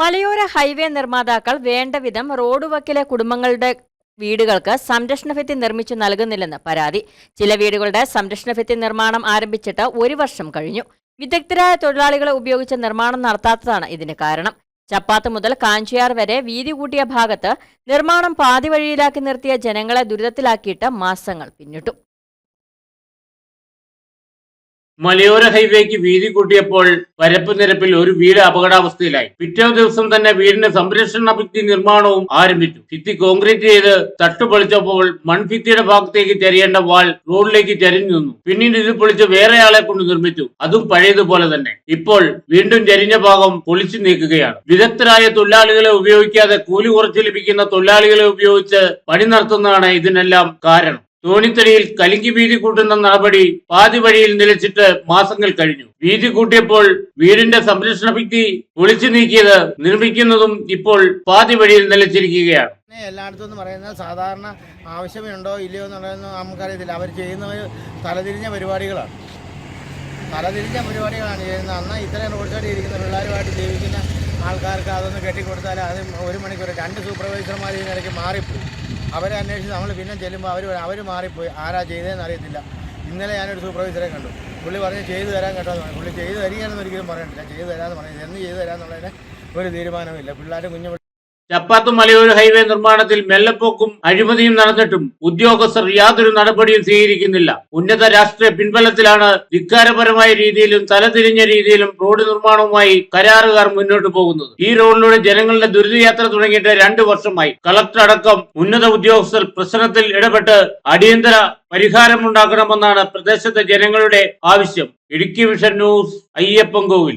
മലയോര ഹൈവേ നിർമ്മാതാക്കൾ വേണ്ടവിധം റോഡ് വക്കിലെ കുടുംബങ്ങളുടെ വീടുകൾക്ക് സംരക്ഷണ ഭിത്തി നിർമ്മിച്ചു നൽകുന്നില്ലെന്ന് പരാതി. ചില വീടുകളുടെ സംരക്ഷണ ഭിത്തി നിർമ്മാണം ആരംഭിച്ചിട്ട് ഒരു വർഷം കഴിഞ്ഞു. വിദഗ്ധരായ തൊഴിലാളികളെ ഉപയോഗിച്ച് നിർമ്മാണം നടത്താത്തതാണ് ഇതിന് കാരണം. ചപ്പാത്ത് മുതൽ കാഞ്ചിയാർ വരെ വീതി കൂട്ടിയ ഭാഗത്ത് നിർമ്മാണം പാതി നിർത്തിയ ജനങ്ങളെ ദുരിതത്തിലാക്കിയിട്ട് മാസങ്ങൾ പിന്നിട്ടു. മലയോര ഹൈവേക്ക് വീതി കൂട്ടിയപ്പോൾ പരപ്പ് നിരപ്പിൽ ഒരു വീട് അപകടാവസ്ഥയിലായി. പിറ്റേ ദിവസം തന്നെ വീടിന് സംരക്ഷണ ഭിത്തി നിർമ്മാണവും ആരംഭിച്ചു. ഭിത്തി കോൺക്രീറ്റ് ചെയ്ത് തട്ടുപൊളിച്ചപ്പോൾ മൺഭിത്തിയുടെ ഭാഗത്തേക്ക് ചരിയേണ്ട വാൾ റോഡിലേക്ക് ചരിഞ്ഞു നിന്നു. പിന്നീട് ഇത് പൊളിച്ച് വേറെയാളെ കൊണ്ട് നിർമ്മിച്ചു. അതും പഴയതുപോലെ തന്നെ. ഇപ്പോൾ വീണ്ടും ചരിഞ്ഞ ഭാഗം പൊളിച്ചു നീക്കുകയാണ്. വിദഗ്ധരായ തൊഴിലാളികളെ ഉപയോഗിക്കാതെ കൂലി കുറച്ച് ലഭിക്കുന്ന തൊഴിലാളികളെ ഉപയോഗിച്ച് പണി നടത്തുന്നതാണ് ഇതിനെല്ലാം കാരണം. തോണിത്തടിയിൽ കലിങ്കി വീതി കൂട്ടുന്ന നടപടി പാതി വഴിയിൽ നിലച്ചിട്ട് മാസങ്ങൾ കഴിഞ്ഞു. വീതി കൂട്ടിയപ്പോൾ വീടിന്റെ സംരക്ഷണ ഭിത്തി പൊളിച്ചു നീക്കിയത് നിർമ്മിക്കുന്നതും ഇപ്പോൾ പാതി വഴിയിൽ നിലച്ചിരിക്കുകയാണ്. എല്ലായിടത്തും എന്ന് പറയുന്നത് സാധാരണ ആവശ്യമുണ്ടോ ഇല്ലയോ എന്നുള്ളതൊന്നും നമുക്കറിയത്തില്ല. അവർ ചെയ്യുന്ന തലതിരിഞ്ഞ പരിപാടികളാണ്. തലതിരിഞ്ഞ പരിപാടികളാണ് ചെയ്യുന്നത്. അന്ന് ഇത്രയും റോഡ് സൈഡിൽ ഇരിക്കുന്ന പിള്ളേരുമായിട്ട് ജീവിക്കുന്ന ആൾക്കാർക്ക് അതൊന്ന് കെട്ടിക്കൊടുത്താൽ അത് ഒരു മണിക്കൂർ രണ്ട് സൂപ്പർവൈസർമാർ ഈ നിലയ്ക്ക് മാറിപ്പോയി അവരെ അന്വേഷിച്ച് നമ്മൾ പിന്നെ ചെല്ലുമ്പോൾ അവർ അവർ മാറിപ്പോയി. ആരാ ചെയ്തതെന്ന് അറിയത്തില്ല. ഇന്നലെ ഞാനൊരു സൂപ്പർവൈസറെ കണ്ടു. പുള്ളി പറഞ്ഞ് ചെയ്തു തരാൻ കേട്ടോ. പുള്ളി ചെയ്തു തരികയാണെന്ന് ഒരിക്കലും പറയണ്ടില്ല ചെയ്തു തരാമെന്ന് പറഞ്ഞു. എന്ന് ചെയ്തു തരാമെന്നുള്ളതിന് ഒരു തീരുമാനമില്ല പിള്ളേർ കുഞ്ഞു ചപ്പാത്ത് മലയോര ഹൈവേ നിർമ്മാണത്തിൽ മെല്ലപ്പോക്കും അഴിമതിയും നടന്നിട്ടും ഉദ്യോഗസ്ഥർ യാതൊരു നടപടിയും സ്വീകരിക്കുന്നില്ല. ഉന്നത രാഷ്ട്രീയ പിൻബലത്തിലാണ് ധിക്കാരപരമായ രീതിയിലും തലതിരിഞ്ഞ രീതിയിലും റോഡ് നിർമ്മാണവുമായി കരാറുകാർ മുന്നോട്ട് പോകുന്നത്. ഈ റോഡിലൂടെ ജനങ്ങളുടെ ദുരിതയാത്ര തുടങ്ങിയിട്ട് രണ്ടു വർഷമായി. കളക്ടർ അടക്കം ഉന്നത ഉദ്യോഗസ്ഥർ പ്രശ്നത്തിൽ ഇടപെട്ട് അടിയന്തര പരിഹാരമുണ്ടാക്കണമെന്നാണ് പ്രദേശത്തെ ജനങ്ങളുടെ ആവശ്യം. Idukki vision news Ayyappankovil.